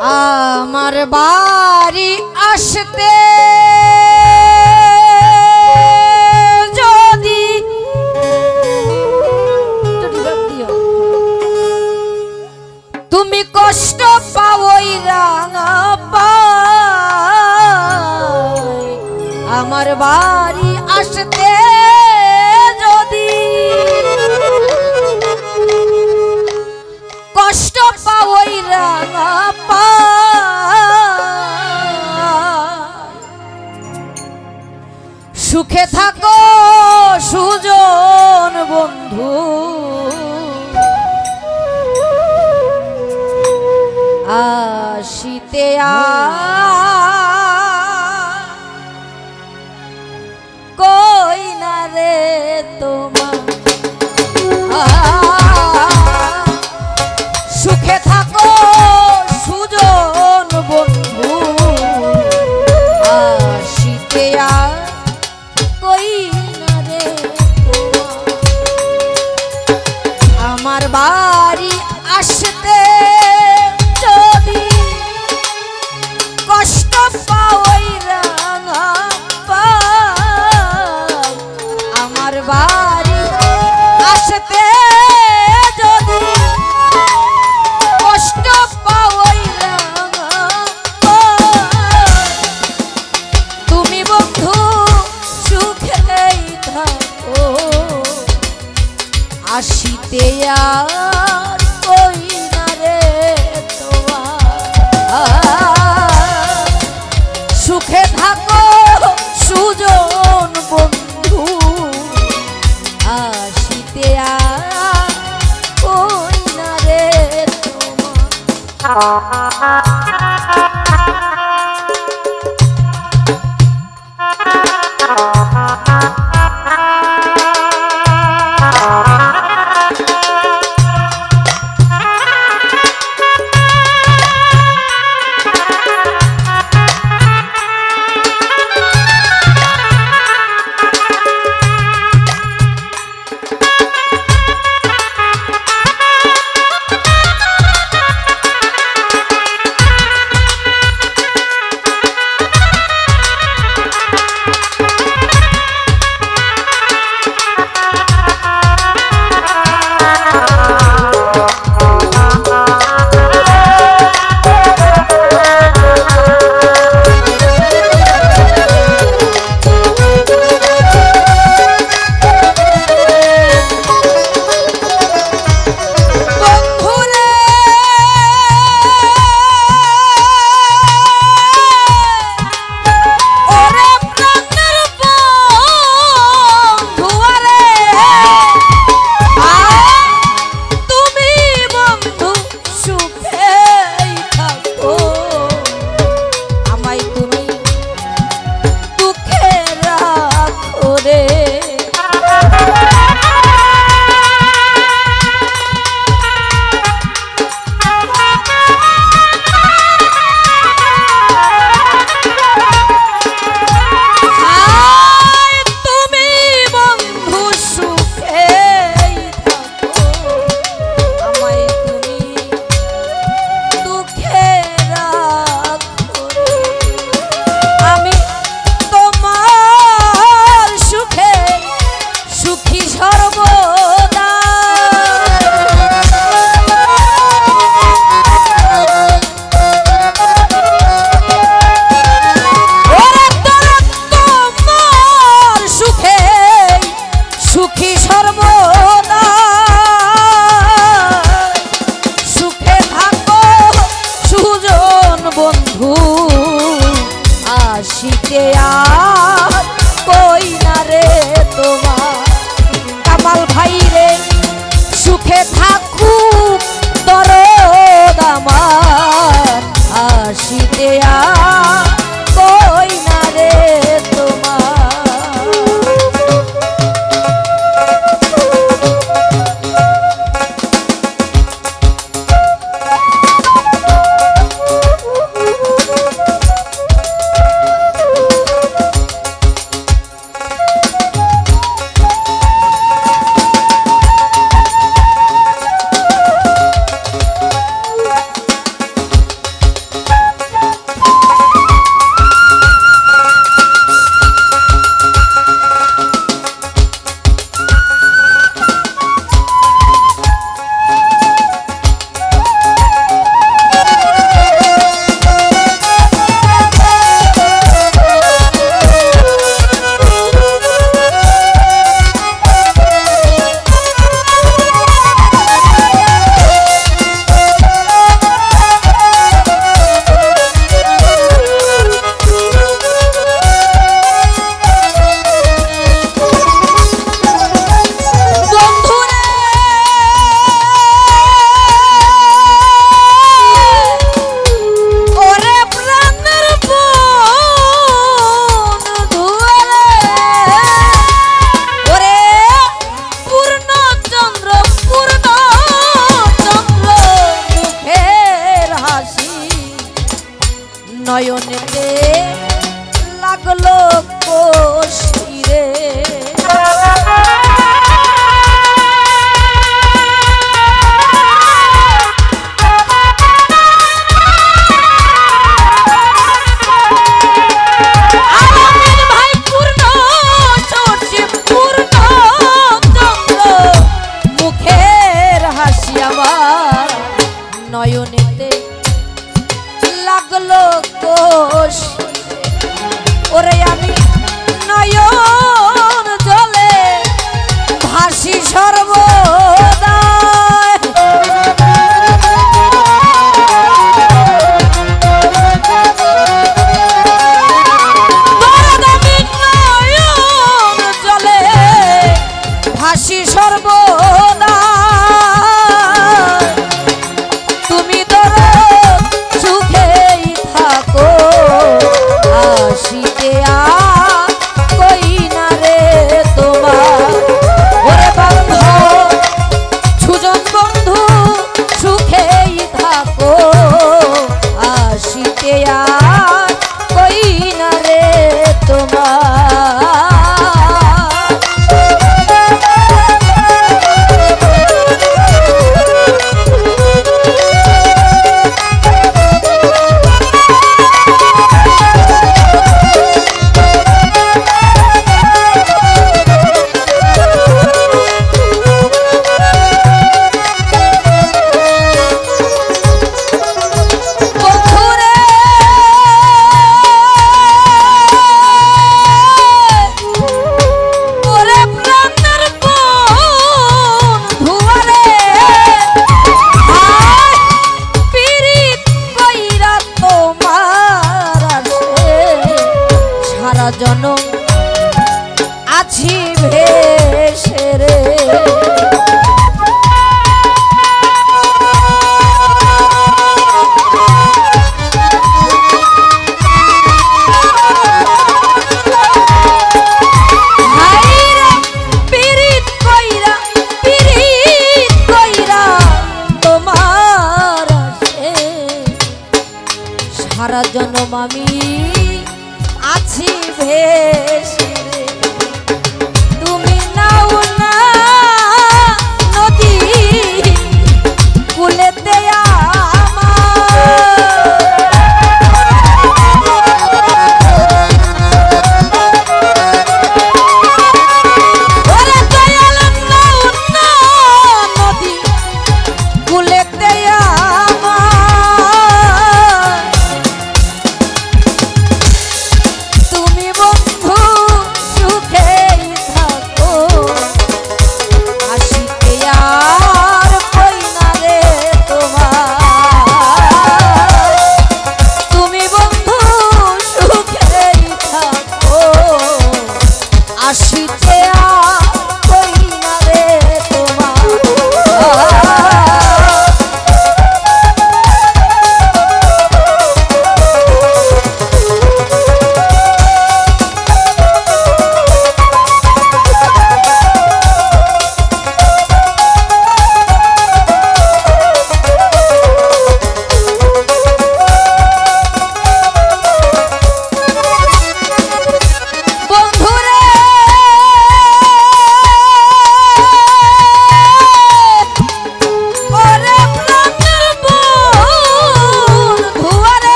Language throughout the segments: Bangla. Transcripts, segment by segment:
আমার বাড়ি আসতে যদি। তুমি কষ্ট পাওই রাঙা আমার বাড়ি আসতে আমার বাড়ি। আসিতে আর কই না রে সুখে থাকো সুজন বন্ধু আসিতে না রে তোমার? দিতে আর কই না রে তোমার? কামাল ভাই রে, সুখে থাকুক দরদ আমার। আসিতে আর আসিতে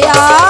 没有